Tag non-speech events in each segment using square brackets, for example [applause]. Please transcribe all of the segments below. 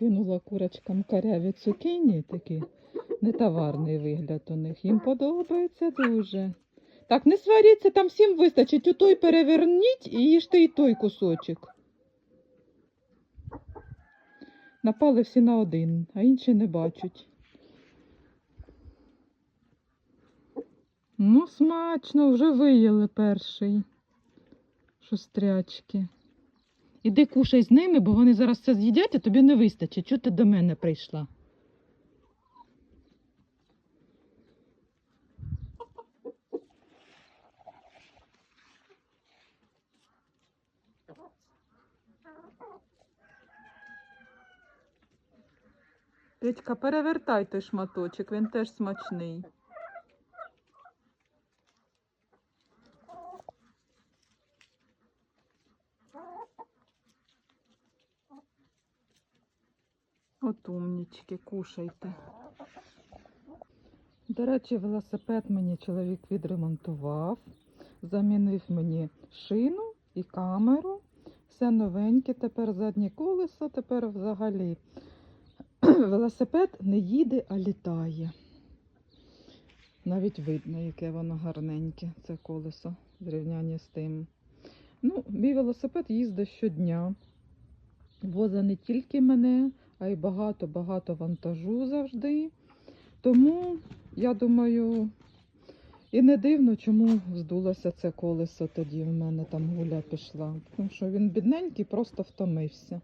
кинула курочкам каряві цукіні, такі нетоварний вигляд у них. Їм подобається дуже. Так, не сваріться, там всім вистачить. У той переверніть і їжте і той кусочок. Напали всі на один, а інші не бачать. Ну, смачно, вже виїли перший. Шустрячки. Іди кушай з ними, бо вони зараз це з'їдять, а тобі не вистачить. Чого ти до мене прийшла? Петька, перевертай той шматочок, він теж смачний. От умнічки, кушайте. До речі, велосипед мені чоловік відремонтував, замінив мені шину і камеру. Все новеньке, тепер заднє колесо, тепер взагалі [clears throat] велосипед не їде, а літає. Навіть видно, яке воно гарненьке, це колесо в зрівнянні з тим. Ну, мій велосипед їздить щодня. Воза не тільки мене, а й багато-багато вантажу завжди. Тому, я думаю, і не дивно, чому здулося це колесо тоді. У мене там гуля пішла. Тому що він бідненький, просто втомився.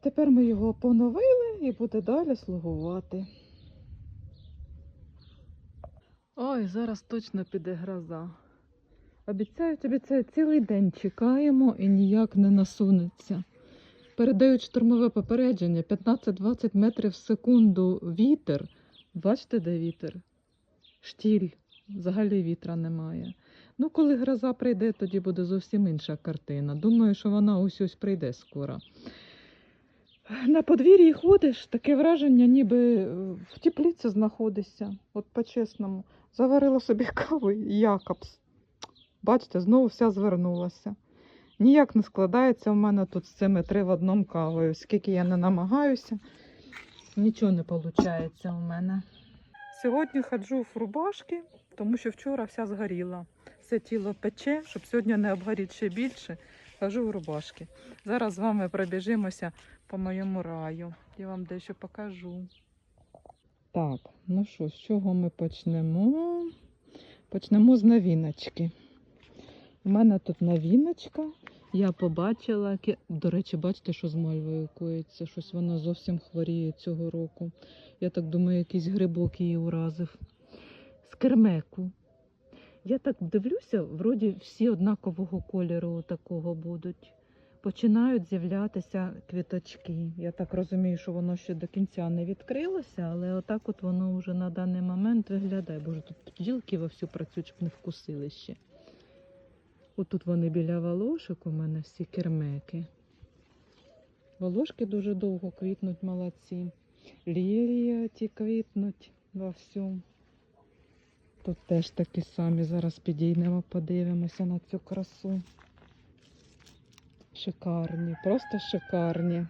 Тепер ми його поновили і буде далі слугувати. Ой, зараз точно піде гроза. Обіцяють, обіцяють, цілий день чекаємо і ніяк не насунеться. Передають штурмове попередження 15-20 метрів в секунду вітер. Бачите, де вітер? Штіль, взагалі вітра немає. Ну, коли гроза прийде, тоді буде зовсім інша картина. Думаю, що вона ось ось прийде скоро. На подвір'ї ходиш, таке враження, ніби в тепліці знаходишся. От по-чесному. Заварила собі кави і Якобс. Бачите, знову вся звернулася. Ніяк не складається в мене тут з цими три в одному кавою. Скільки я не намагаюся, нічого не виходить у мене. Сьогодні ходжу в рубашки, тому що вчора вся згоріла. Все тіло пече, щоб сьогодні не обгоріти ще більше. Хожу в рубашки. Зараз з вами пробіжимося по моєму раю. Я вам дещо покажу. Так, ну що, з чого ми почнемо? Почнемо з новіночки. У мене тут новіночка. Я побачила, до речі, бачите, що з мальвою коїться. Щось вона зовсім хворіє цього року. Я так думаю, якийсь грибок її уразив. З кермеку. Я так дивлюся, вроді всі однакового кольору такого будуть. Починають з'являтися квіточки. Я так розумію, що воно ще до кінця не відкрилося, але отак от воно вже на даний момент виглядає. Боже, тут бджілки вовсю працюють, щоб не вкусили ще. Отут вони біля волошок у мене всі кермеки. Волошки дуже довго квітнуть, молодці. Лілія ті квітнуть вовсю. Тут теж такі самі. Зараз підійдемо, подивимося на цю красу. Шикарні, просто шикарні.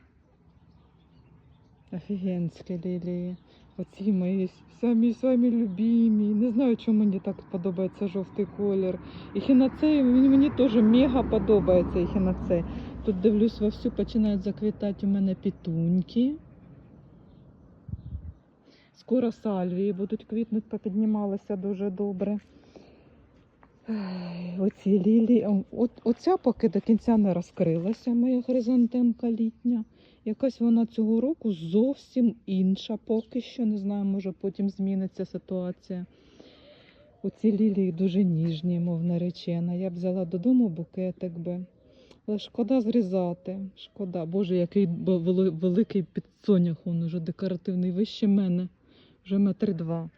Офігенські лілії. Оці мої самі самі любимі. Не знаю, чому мені так подобається жовтий колір. І хіноцей мені, мені теж мега подобається і хіноцей. Тут дивлюсь, вовсю починають заквітати у мене пітуньки. Скоро сальвії будуть квітнути, попіднімалися дуже добре. Оці лілії. Оця поки до кінця не розкрилася, моя хризантемка літня. Якась вона цього року зовсім інша поки що. Не знаю, може потім зміниться ситуація. Оці лілії дуже ніжні, мов наречена. Я б взяла додому букетик би. Але шкода зрізати. Шкода. Боже, який великий підсонях, він уже декоративний вище мене. Вже метр два.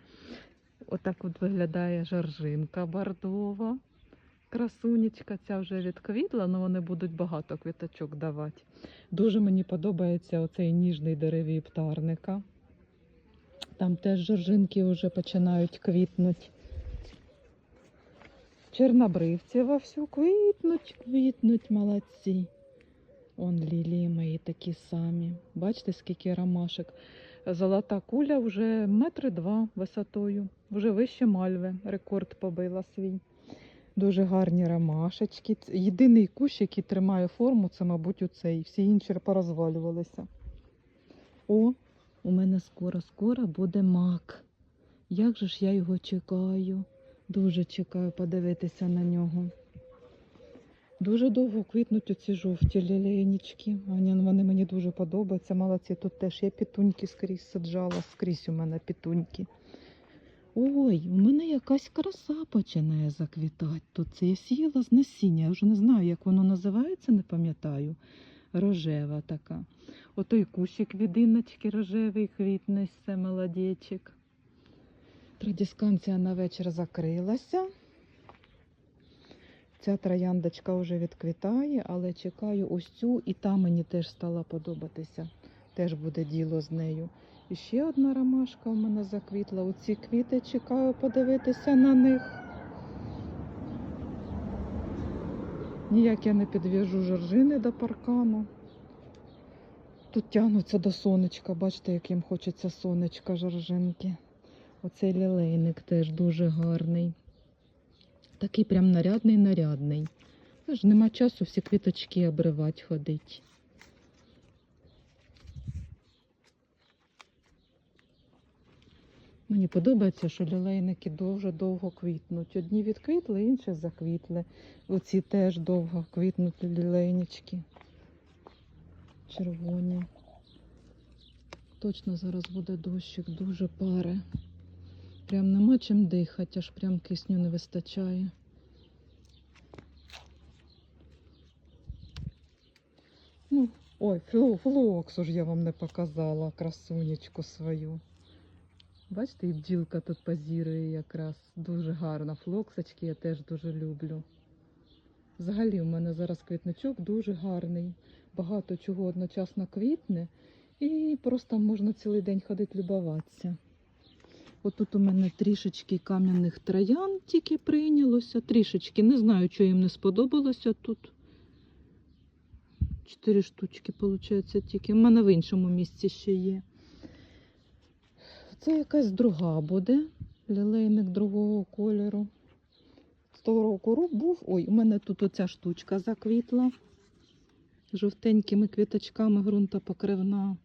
Отак от виглядає жаржинка бордова. Красунечка ця вже відквітла, але вони будуть багато квіточок давати. Дуже мені подобається оцей ніжний деревій птарника. Там теж жоржинки вже починають квітнути. Чорнобривці вовсю квітнуть, квітнуть, молодці. Он лілії мої такі самі. Бачите, скільки ромашек. Золота куля вже метри два висотою, вже вище мальви. Рекорд побила свій. Дуже гарні ромашечки. Єдиний кущ, який тримає форму, це, мабуть, оцей. Всі інші порозвалювалися. О, у мене скоро-скоро буде мак. Як же ж я його чекаю? Дуже чекаю подивитися на нього. Дуже довго квітнуть оці жовті лілейнички. Вони, вони мені дуже подобаються. Молодці. Тут теж я пітуньки скрізь саджала, скрізь у мене пітуньки. Ой, у мене якась краса починає заквітати. Тут це я сіяла з насіння. Я вже не знаю, як воно називається, не пам'ятаю. Рожева така. Отой кущик відиночки рожевий квітне, це молодечик. Традісканція на вечір закрилася. Ця трояндочка вже відквітає, але чекаю ось цю, і та мені теж стала подобатися. Теж буде діло з нею. І ще одна ромашка у мене заквітла. Оці квіти чекаю подивитися на них. Ніяк я не підв'яжу жоржини до паркану. Тут тягнуться до сонечка. Бачите, як їм хочеться сонечка жоржинки. Оцей лілейник теж дуже гарний. Такий прям нарядний, нарядний. Аж нема часу всі квіточки обривати ходить. Мені подобається, що лілейники дуже довго квітнуть. Одні відквітли, інші заквітли. Оці теж довго квітнуть лілейнички. Червоні. Точно зараз буде дощик, дуже пари. Прям нема чим дихати, аж прям кисню не вистачає. Ну, ой, фло, флоксу ж я вам не показала, красунечку свою. Бачите, і бджілка тут позірує якраз. Дуже гарна. Флоксочки я теж дуже люблю. Взагалі, у мене зараз квітничок дуже гарний. Багато чого одночасно квітне, і просто можна цілий день ходити любуватися. Отут у мене трішечки кам'яних троян тільки прийнялося. Трішечки. Не знаю, що їм не сподобалося тут. Чотири штучки, виходить, тільки. У мене в іншому місці ще є. Це якась друга буде. Лілейник другого кольору. З того року був. Ой, у мене тут оця штучка заквітла. Жовтенькими квіточками ґрунта покривна.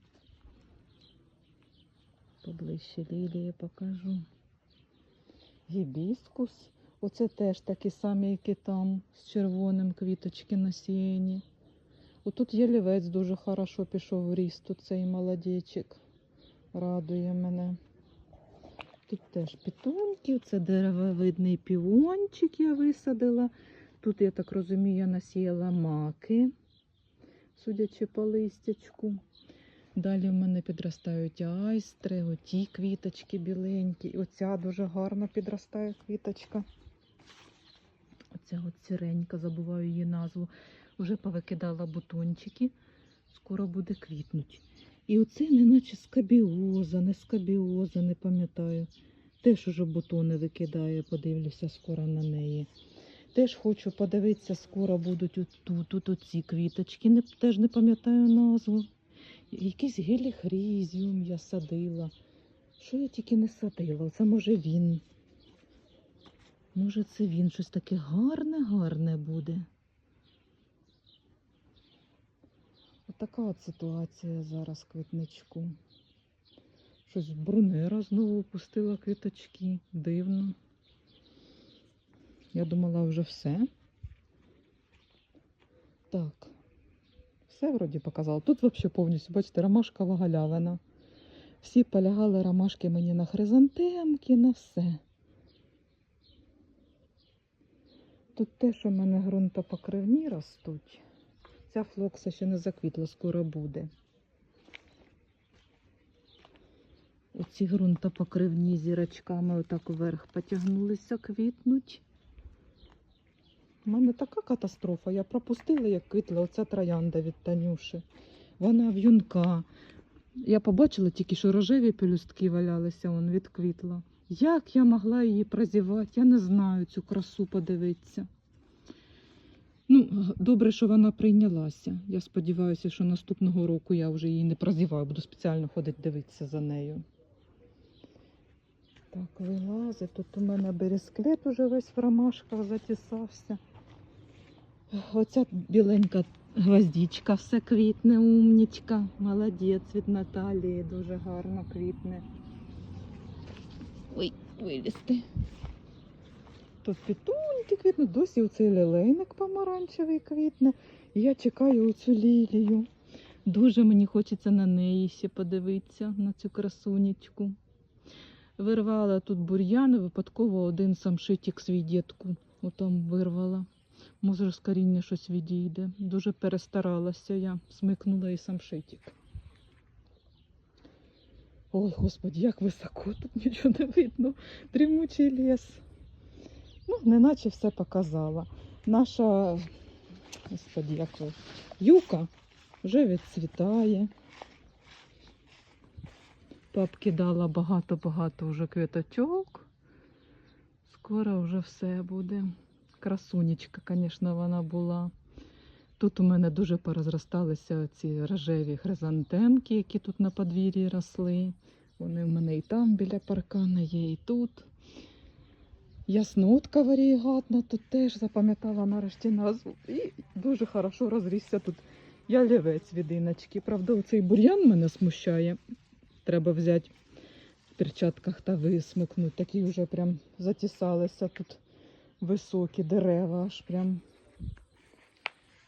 Поближче лілії покажу. Гібіскус. Оце теж такі самі, як і там, з червоним квіточки насіяні. Отут ялівець дуже хорошо пішов в ріст, цей молодечик. Радує мене. Тут теж пітунки, це деревовидний піончик я висадила. Тут, я так розумію, насіяла маки, судячи по листячку. Далі в мене підростають айстри, оті квіточки біленькі. І оця дуже гарно підростає квіточка. Оця от сіренька, забуваю її назву. Вже повикидала бутончики, скоро буде квітнуть. І оце неначе скабіоза, не скабіоза, не пам'ятаю. Теж уже бутони викидає, подивлюся скоро на неї. Теж хочу подивитися, скоро будуть отут, тут оці квіточки, не, теж не пам'ятаю назву. Якийсь геліхрізіум я садила. Що я тільки не садила? Це може він. Може, це він щось таке гарне, гарне буде. Отака от ситуація зараз в квітничку. Щось брунера знову пустила квіточки. Дивно. Я думала вже все. Так. Все вроді показала. Тут взагалі повністю, бачите, ромашкова галявина. Всі полягали ромашки мені на хризантемки, на все. Тут теж у мене ґрунтопокривні ростуть. Ця флокса ще не заквітла, скоро буде. Оці ґрунтопокривні зірочками отак вверх потягнулися, квітнуть. У мене така катастрофа. Я пропустила, як квітла оця троянда від Танюші. Вона в'юнка. Я побачила тільки, що рожеві пелюстки валялися, он відквітла. Як я могла її прозівати? Я не знаю цю красу подивитися. Ну, добре, що вона прийнялася. Я сподіваюся, що наступного року я вже її не прозіваю, буду спеціально ходити дивитися за нею. Так, вилазить. Тут у мене бересклет уже весь в ромашках затісався. Оця біленька гвоздічка, все квітне, умнічка. Молодець від Наталії, дуже гарно квітне. Ой, вилізти. Тут петуньки квітнуть, досі оцей лілейник помаранчевий квітне. І я чекаю оцю лілію. Дуже мені хочеться на неї ще подивитися, на цю красунечку. Вирвала тут бур'ян, випадково один самшитик свій дітку. Отам вирвала. Може, з коріння щось відійде. Дуже перестаралася я, смикнула і самшитик. Ой, господи, як високо, тут нічого не видно. Дрімучий ліс. Ну, неначе все показала. Наша, господи, як ви, юка вже відцвітає. Пообкидала багато-багато вже квіточок. Скоро вже все буде. Красунечка, звісно, вона була. Тут у мене дуже порозросталися ці рожеві хризантемки, які тут на подвір'ї росли. Вони в мене і там біля паркана є, і тут. Яснотка варігатна, тут теж запам'ятала нарешті назву. І дуже хорошо розрісся тут ялівець від іночки. Правда, оцей бур'ян мене смущає. Треба взяти в перчатках та висмикнути. Такі вже прям затісалися тут високі дерева, аж прям.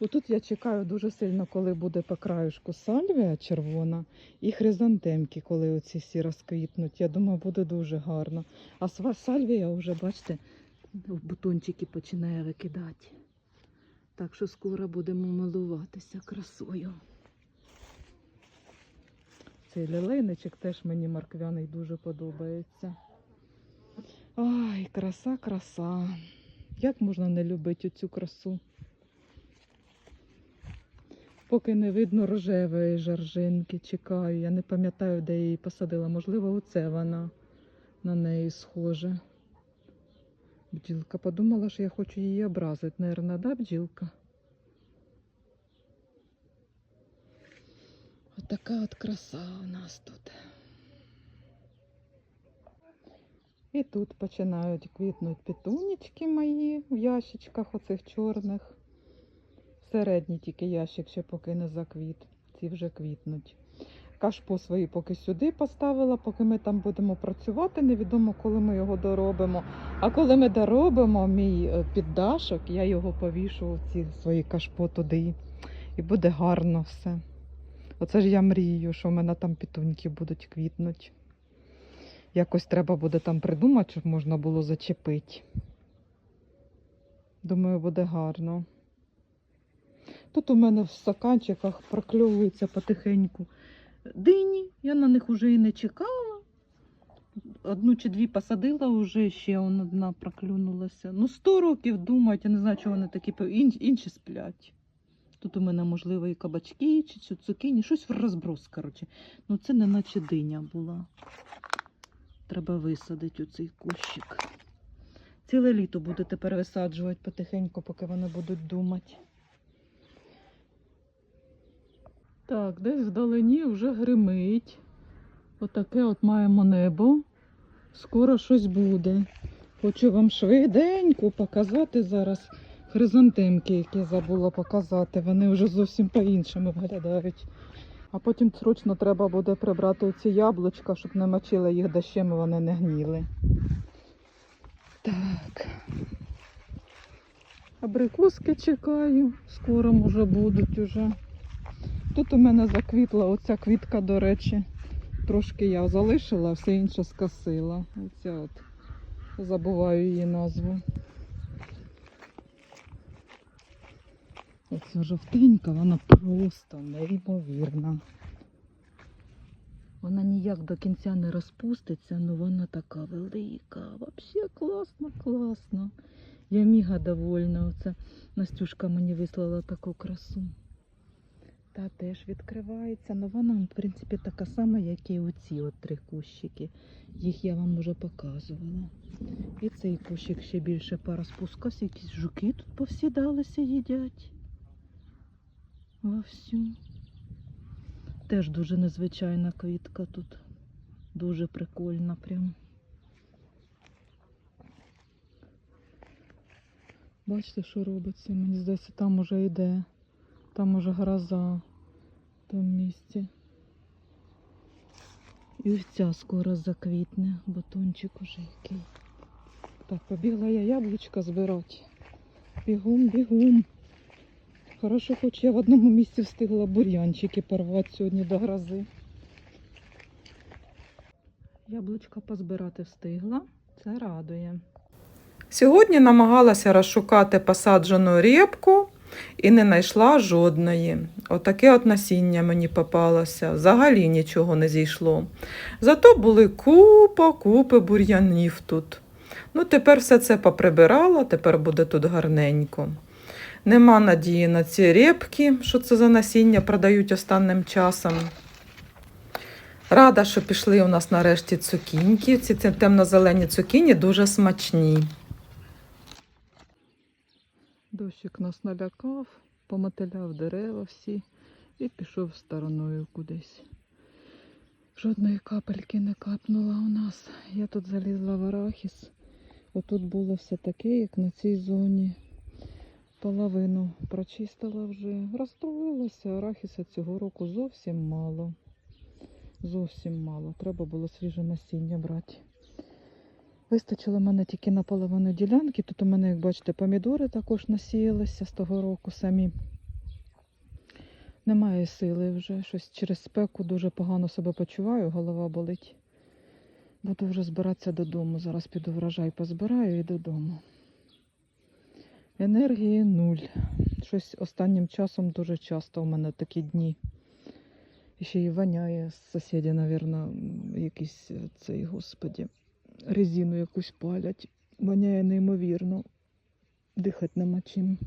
Отут я чекаю дуже сильно, коли буде по краюшку сальвія червона і хризантемки, коли оці всі розквітнуть. Я думаю, буде дуже гарно. А сальвія вже, бачите, бутончики починає викидати. Так що скоро будемо милуватися красою. Цей лілейничок теж мені морквяний дуже подобається. Ай, краса, краса. Як можна не любити цю красу? Поки не видно рожевої жаржинки, чекаю. Я не пам'ятаю, де її посадила. Можливо, оце вона на неї схожа. Бджілка подумала, що я хочу її образити. Наверно, да, бджілка? Отака от краса у нас тут. І тут починають квітнути петунічки мої в ящичках оцих чорних. Середній тільки ящик ще поки не заквіт. Ці вже квітнуть. Кашпо свої поки сюди поставила, поки ми там будемо працювати. Невідомо, коли ми його доробимо. А коли ми доробимо мій е, піддашок, я його повішу в ці свої кашпо туди. І буде гарно все. Оце ж я мрію, що в мене там пітуньки будуть квітнути. Якось треба буде там придумати, щоб можна було зачепити. Думаю, буде гарно. Тут у мене в стаканчиках прокльовуються потихеньку дині. Я на них вже і не чекала. Одну чи дві посадила, вже ще одна проклюнулася. Ну, сто років думають, я не знаю, чого вони такі, ін- інші сплять. Тут у мене, можливо, і кабачки, чи цукіні, щось в розброс, коротше. Ну, це не наче диня була. Треба висадити оцей кущик. Ціле літо буду тепер висаджувати потихеньку, поки вони будуть думати. Так, десь вдалині вже гримить. Отаке от маємо небо. Скоро щось буде. Хочу вам швиденько показати зараз хризантемки, які забула показати. Вони вже зовсім по-іншому виглядають. А потім срочно треба буде прибрати ці яблучка, щоб не мочили їх дощем вони не гніли. Так. Абрикоски чекаю, скоро може будуть уже. Тут у мене заквітла оця квітка, до речі. Трошки я залишила, все інше скосила. Оця от. Забуваю її назву. Оця жовтенька, вона просто неймовірна. Вона ніяк до кінця не розпуститься, але вона така велика. Взагалі класно, класно. Я міга довольна. Оце Настюшка мені вислала таку красу. Та теж відкривається. Ну вона, в принципі, така сама, як і оці от три кущики. Їх я вам уже показувала. І цей кущик ще більше порозпускався. Якісь жуки тут повсідалися, їдять. Вовсю. Теж дуже незвичайна квітка тут. Дуже прикольна прям. Бачите, що робиться? Мені здається, там уже йде. Там уже гроза тому місці. І ось ця скоро заквітне, бутончик уже який. Так, побігла я яблучка збирати. Бігом, бігом. Хорошо, хоч я в одному місці встигла бур'янчики порвати сьогодні до грози. Яблучка позбирати встигла. Це радує. Сьогодні намагалася розшукати посаджену репку і не знайшла жодної. Отаке от насіння мені попалося. Взагалі нічого не зійшло. Зато були купа, купи бур'янів тут. Ну, тепер все це поприбирала, тепер буде тут гарненько. Нема надії на ці репки, що це за насіння продають останнім часом. Рада, що пішли у нас нарешті цукіньки. Ці темно-зелені цукіні дуже смачні. Дощик нас налякав, помотиляв дерева всі і пішов стороною кудись. Жодної капельки не капнула у нас. Я тут залізла в арахіс. Отут було все таке, як на цій зоні. Половину прочистила вже. Розстроїлася. Арахіса цього року зовсім мало. Зовсім мало. Треба було свіже насіння брати. Вистачило мене тільки на половину ділянки. Тут у мене, як бачите, помідори також насіялися з того року самі. Немає сили вже. Щось через спеку дуже погано себе почуваю, голова болить. Буду вже збиратися додому. Зараз піду врожай позбираю і додому. Енергії нуль. Щось останнім часом дуже часто у мене такі дні. І ще й воняє з сусіді, мабуть, якийсь е, цей, господі резину якусь палять. Воняє неймовірно. Дихати нема чим.